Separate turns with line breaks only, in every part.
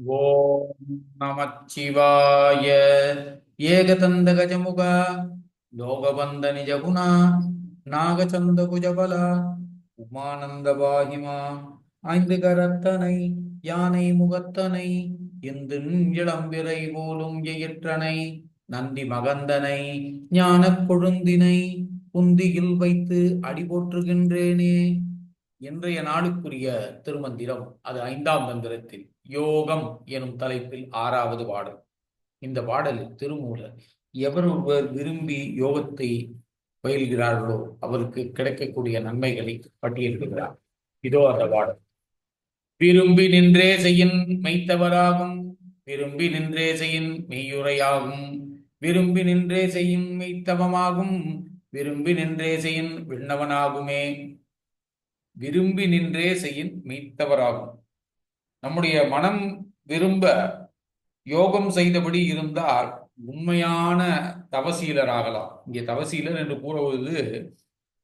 ஓம் நமச்சிவாய ஏகதந்த கஜமுக லோகபந்த நிஜகுணா நாகச்சந்த குஜபல உமானந்த பாகிமா ஐந்து கரத்தனை யானை முகத்தனை இந்து இளம்பிறை போலும் எயிற்றனை நந்தி மகந்தனை ஞானக் கொழுந்தினை குந்தியில் வைத்து அடி போற்றுகின்றேனே இன்றைய நாளுக்குரிய திருமந்திரம் அது ஐந்தாம் மந்திரத்தில். யோகம் எனும் தலைப்பில் ஆறாவது பாடல். இந்த பாடலில் திருமூலர் எவரொருவர் விரும்பி யோகத்தை பயில்கிறார்களோ அவருக்கு கிடைக்கக்கூடிய நன்மைகளை பட்டியலிடுகிறார். இதோ அந்த பாடல். விரும்பி நின்றே செய்யின் மெய்த்தவராகும் விரும்பி நின்றே செய்யின் மெய்யுரையாகும் விரும்பி நின்றே செய்யும் மெய்த்தவமாகும் விரும்பி நின்றே செய்யின் விண்ணவனாகுமே. விரும்பி நின்றே செய்யின் மெய்த்தவராகும். நம்முடைய மனம் விரும்ப யோகம் செய்தபடி இருந்தால் உண்மையான தவசீலர் ஆகலாம் இங்கே தவசீலர் என்று கூறுவது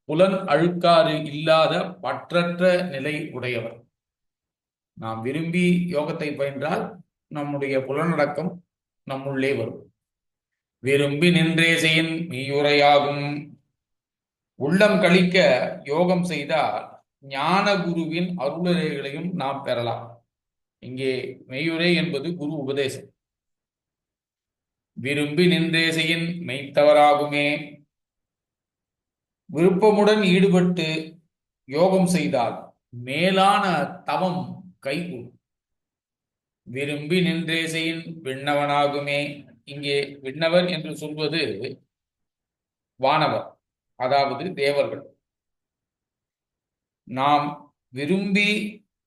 புலன் அழுக்காறு இல்லாத பற்றற்ற நிலை உடையவர். நாம் விரும்பி யோகத்தை பயின்றால் நம்முடைய புலனடக்கம் நம்முள்ளே வரும். விரும்பி நின்றே செய்யின் மெய்யுரையாகும் உள்ளம் கழிக்க யோகம் செய்தால் ஞான குருவின் அருளுரைகளையும் நாம் பெறலாம். இங்கே மெய்யுரை என்பது குரு உபதேசம். விரும்பி நின்றேசையின் மெய்த்தவராகுமே. விருப்பமுடன் ஈடுபட்டு யோகம் செய்தால் மேலான தவம் கைகூடும். விரும்பி நின்றேசையின் விண்ணவனாகுமே. இங்கே விண்ணவர் என்று சொல்வது வானவர் அதாவது தேவர்கள். நாம் விரும்பி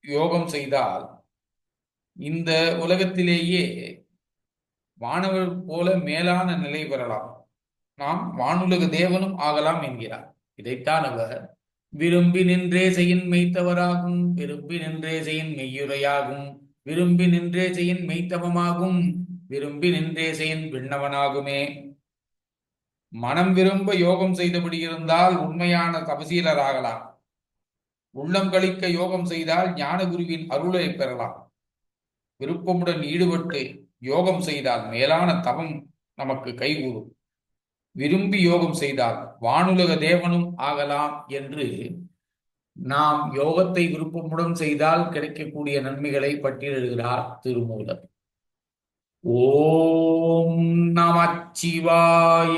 யோகம் செய்தால் இந்த உலகத்திலேயே வானவர் போல மேலான நிலை பெறலாம் நாம் வானுலக தேவனும் ஆகலாம் என்கிறார். இதைத்தான் அவர் விரும்பி நின்றே செய்யின் மெய்த்தவராகும் விரும்பி நின்றே செய்யின் மெய்யுரையாகும் விரும்பி நின்றே செய்யின் மெய்த்தவமாகும் விரும்பி நின்றே செய்யின் விண்ணவனாகுமே. மனம் விரும்ப யோகம் செய்தபடி இருந்தால் உண்மையான தபசீலராகலாம். உள்ளம் கழிக்க யோகம் செய்தால் ஞான குருவின் அருளை பெறலாம். விருப்பமுடன் ஈடுபட்டு யோகம் செய்தால் மேலான தவம் நமக்கு கைகூடும். விரும்பி யோகம் செய்தால் வானுலக தேவனும் ஆகலாம் என்று நாம் யோகத்தை விருப்பமுடன் செய்தால் கிடைக்கக்கூடிய நன்மைகளை பட்டியலிடுகிறார் திருமூலர். ஓம் நமச்சிவாய.